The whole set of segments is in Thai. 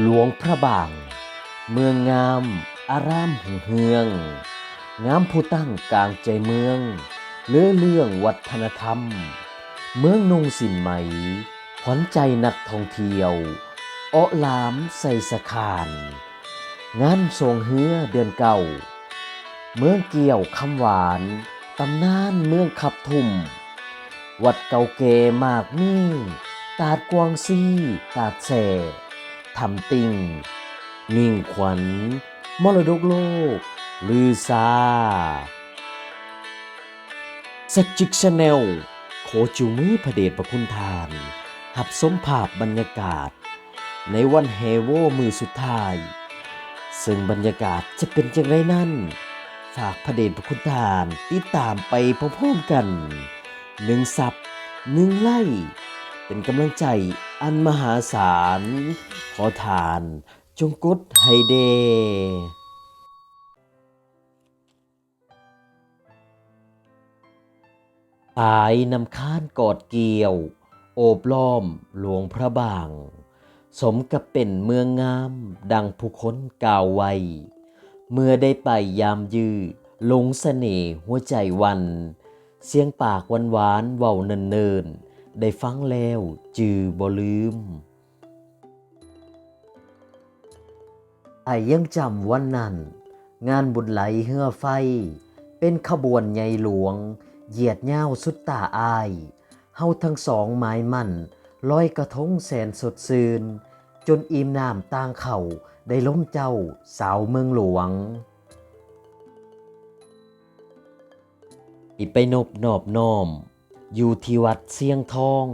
หลวงพระบาง เมืองงาม อารามหงเฮือง งามผู้ตั้งกลางใจเมือง เลือเรื่องวัฒนธรรม เมืองนงสินไหม ขวัญใจนักท่องเที่ยวอ้อลามใส่สะขาน งานทรงเฮือเดือนเก่า เมืองเกี่ยวคำหวาน ตำนานเมืองขับทุ่ม วัดเก่าเกมากมีตาดกวางซี ตาดแส ทำติ่งมิ่งขวัญ มรดกโลก ลือซาสจิกชาแนล โคจูมือพระเดชพระคุณทาน หับสมภาพบรรยากาศ ในวันเฮโวมือสุดท้าย ซึ่งบรรยากาศจะเป็นอย่างไรนั่น ฝากพระเดชพระคุณทานติดตามไปพร้อมๆกันหนึ่งสับหนึ่งไล่ เป็นกำลังใจ อันมหาศาล ขอทาน จงกดให้เดปายนำค้านกอดเกี่ยว โอบล้อมหลวงพระบาง สมกับเป็นเมืองงาม ดังผู้คนกล่าวไว้ เมื่อได้ไปยามยือลงเสน่ห์หัวใจวัน เสียงปากหวานหวานเว้าเนินๆ ได้ฟังแล้วจือบ่ลืมไอยังจำวันนั้น งานบุญไหลเฮือไฟ เป็นขบวนใหญ่หลวง เหยียดย่าสุดตาอายเฮาทั้งสองหมายมั่นลอยกระทงแสนสดซื่น จนอิ่มน้ำต่างเข่าได้ล้มเจ้าสาวเมืองหลวง อีไปนบนอบน้อม อยู่ที่วัดเสียงทอง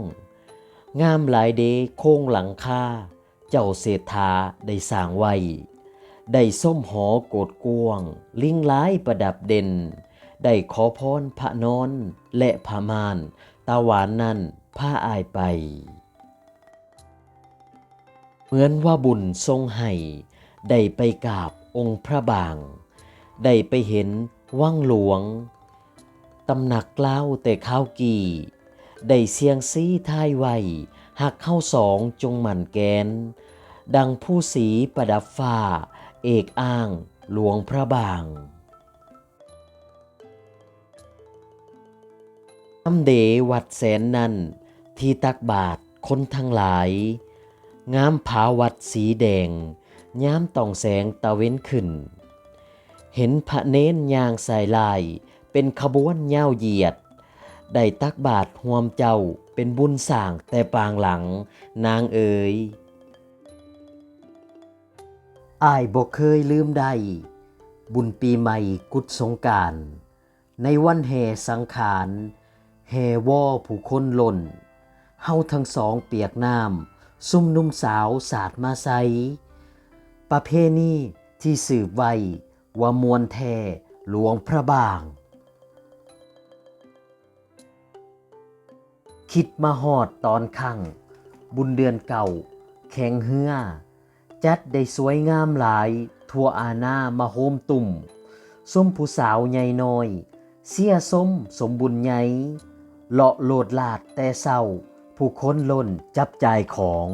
งามหลายเดโค้งหลังคาเจ้าเศรษฐาได้สร้างไว้ ได้ส้มหอโกดกวง ลิงล้ายประดับเด่น ได้ขอพรพระนอน และพระมานตาหวานนั้นพาอายไป เหมือนว่าบุญทรงให้ ได้ไปกราบองค์พระบาง ได้ไปเห็นวังหลวง ตำหนักเล่าแต่ข้าวกี่ ได้เสียงซีท้ายไว้หักเข้าสองจงหมั่นแกน ดังผู้สีประดับฟ้า เอกอ้างหลวงพระบางน้ำเดวัดแสนนั้นที่ตักบาทคนทั้งหลาย งามผาวัดสีแดง ย้ามต่องแสงตะเว้นขึ้น เห็นพระเน้นยางสายลาย เป็นขบวนเย้าเหยียด ได้ตักบาทหวมเจ้าเป็นบุญสร้างแต่ปางหลัง นางเอ๋ยอายบอกเคยลืมได้บุญปีใหม่กุดสงการในวันแห่สังขารแห่วอผู้คนล่นเฮาทั้งสองเปียกน้ำซุ่มนุ่มสาวสาดมาใสประเพณีที่สืบไว้ว่ามวลแท่หลวงพระบาง คิดมาหอดตอนค่ำบุญเดือนเก่า แข่งเฮือจัดได้สวยงามหลาย ทั่วอาณามาโฮมตุ่ม ส้มผู้สาวใหญ่น้อย เสียส้มสมบุญใหญ่เลาะโลดลาดแต่เศร้า ผู้คนล้นจับจ่ายของ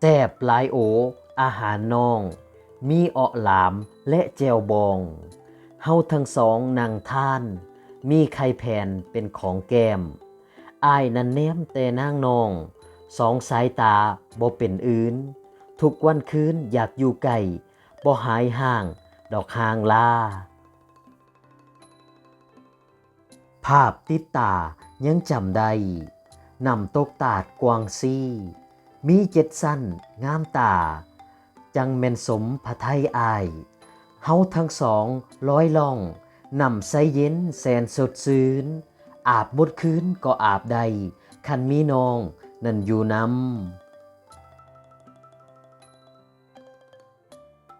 แซบหลายโอ อาหารนอง มีเอาะหลามและแจวบอง เฮาทั้งสองนางท่าน มีไข่แผ่นเป็นของแก้มอายนั้นแนมแต่นางนอง สองสายตาบ่เป็นอื่น ทุกวันคืนอยากอยู่ไกลบ่หายห่าง ดอกหางลา ภาพติดตายังจำได้นำตกตาดกวางซีมีเจ็ดสั้นงามตา จังแม่นสมพระไทยอาย เฮาทั้งสองร้อยล่องนำใสเย็นแสนสดซื่น อาบมดคืนก็อาบใดคันมีน้องนั่นอยู่นำ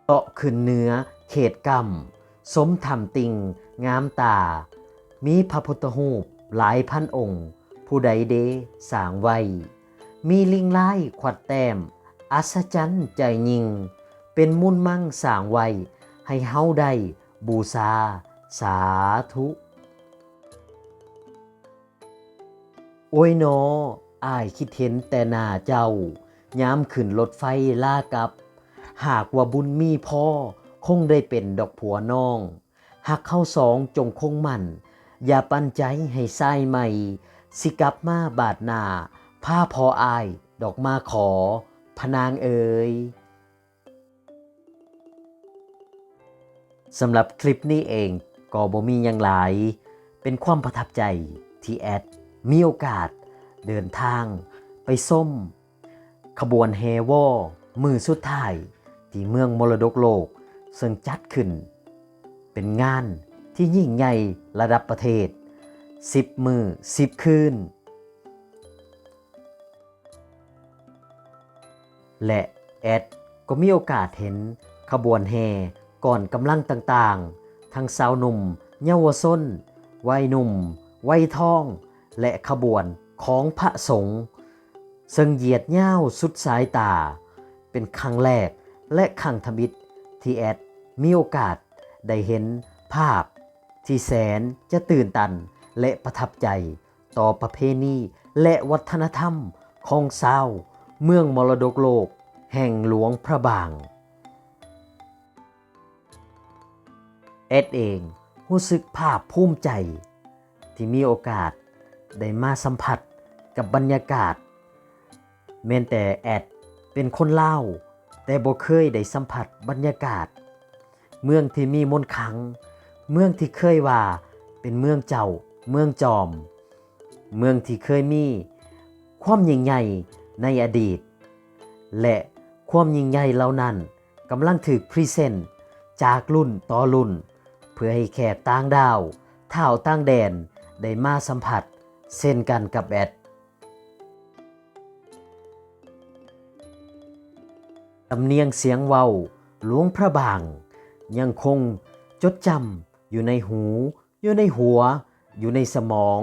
เตาะขึ้นเนื้อเขตกรรมสมทำติง งามตา มีพระพุทธรูปหลายพันองค์ ผู้ใดเดสางไว้ มีลิงไล่ขวัดแต้ม อัศจรรย์ใจยิง เป็นมุ่นมั่งสางไว้ ให้เฮาได้บูชาสาธุโอ้ยนออายคิดเห็นแต่หน้าเจ้า ย้ำขึ้นรถไฟลากับ หากว่าบุญมีพ่อ คงได้เป็นดอกผัวน้อง หากเข้าสองจงคงมันอย่าปันใจให้ไส้ใหม่ สิกลับมาบาดหน้าผ้าพออาย ดอกมาขอ พนางเอ๋ย สำหรับคลิปนี้เองก็บ่มีหยังหลาย เป็นความประทับใจที่แอดมีโอกาส เดินทาง ไปส้ม ขบวนเฮวอมือสุดท้าย ที่เมืองมรดกโลก ซึ่งจัดขึ้น เป็นงานที่ยิ่งใหญ่ระดับประเทศ 10 มือ 10 คืน และแอดก็มีโอกาสเห็นขบวนแห่ ก่อนกำลังต่างๆ ทั้งสาวหนุ่ม เยาวชนวัยหนุ่ม วัยทอง และขบวนของพระสงฆ์ซึ่งเหยียดย่าวสุดสายตา เป็นครั้งแรกและครั้งทมิตรที่แอดมีโอกาสได้เห็นภาพ ที่แสนจะตื่นตันและประทับใจต่อประเพณีและวัฒนธรรมของชาวเมืองมรดกโลก แห่งหลวงพระบาง อดเองรู้สึกภาพภูมิใจ ที่มีโอกาสได้มาสัมผัสกับบรรยากาศแม้นแต่แอดเป็นคนเล่า แต่บ่เคยได้สัมผัสบรรยากาศ เมืองที่มีมนต์ขัง เมืองที่เคยว่าเป็นเมืองเจ้า เมืองจอม เมืองที่เคยมีความยิ่งใหญ่ในอดีต และความยิ่งใหญ่เหล่านั้นกำลังถูกพรีเซนต์จากรุ่นต่อรุ่น เพื่อให้แขกต่างดาวเท่าต่างแดนได้มาสัมผัสเส้นกันกับแอดสำเนียงเสียงเว้าหลวงพระบาง ยังคงจดจำอยู่ในหู อยู่ในหัว อยู่ในสมอง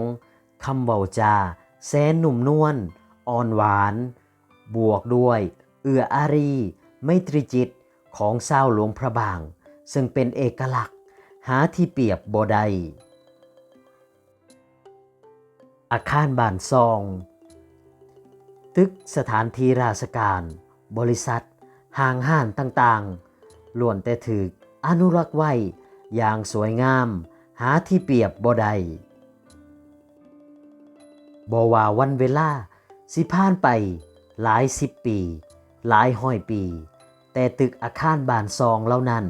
คำเว้าจาแสนหนุ่มนวลอ่อนหวาน บวกด้วย เอื้ออารี ไมตรีจิตของเศร้าหลวงพระบาง ซึ่งเป็นเอกลักษณ์ หาที่เปรียบบ่ได้อาคารบ้านซอง ตึกสถานที่ราชการ บริษัท ห้างห้านต่างๆล้วนแต่ถืออนุรักษ์ไว้อย่างสวยงาม หาที่เปรียบบ่ได้บ่ว่าวันเวลาสิผ่านไปหลายสิบปี หลายห้อยปี แต่ตึกอาคารบานซองเหล่านั้น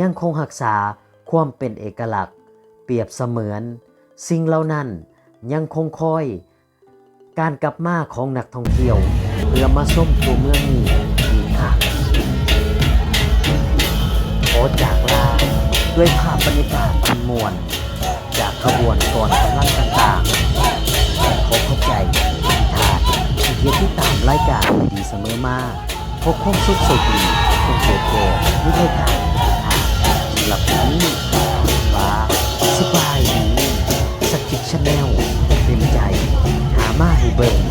ยังคงรักษา ความเป็นเอกลักษณ์ เปรียบเสมือน สิ่งเหล่านั้นยังคงคอย การกลับมาของนักท่องเที่ยวเพื่อมาส้มตัวเมืองนี้อีกครั้งขอจากลาด้วยภาพบรรยากาศอันมวลจากขบวนก่อนกำลังต่างๆและขอเข้าใจที่านที่เทียที่ตามรายการดีเสมอมาพบความสุขสุขดีคงเกิดแก่วิธีการทางสำ หลับนี้ฟ้าสบายดีสกิทชาแนลเต็มใจ หามาให้เบิ่ง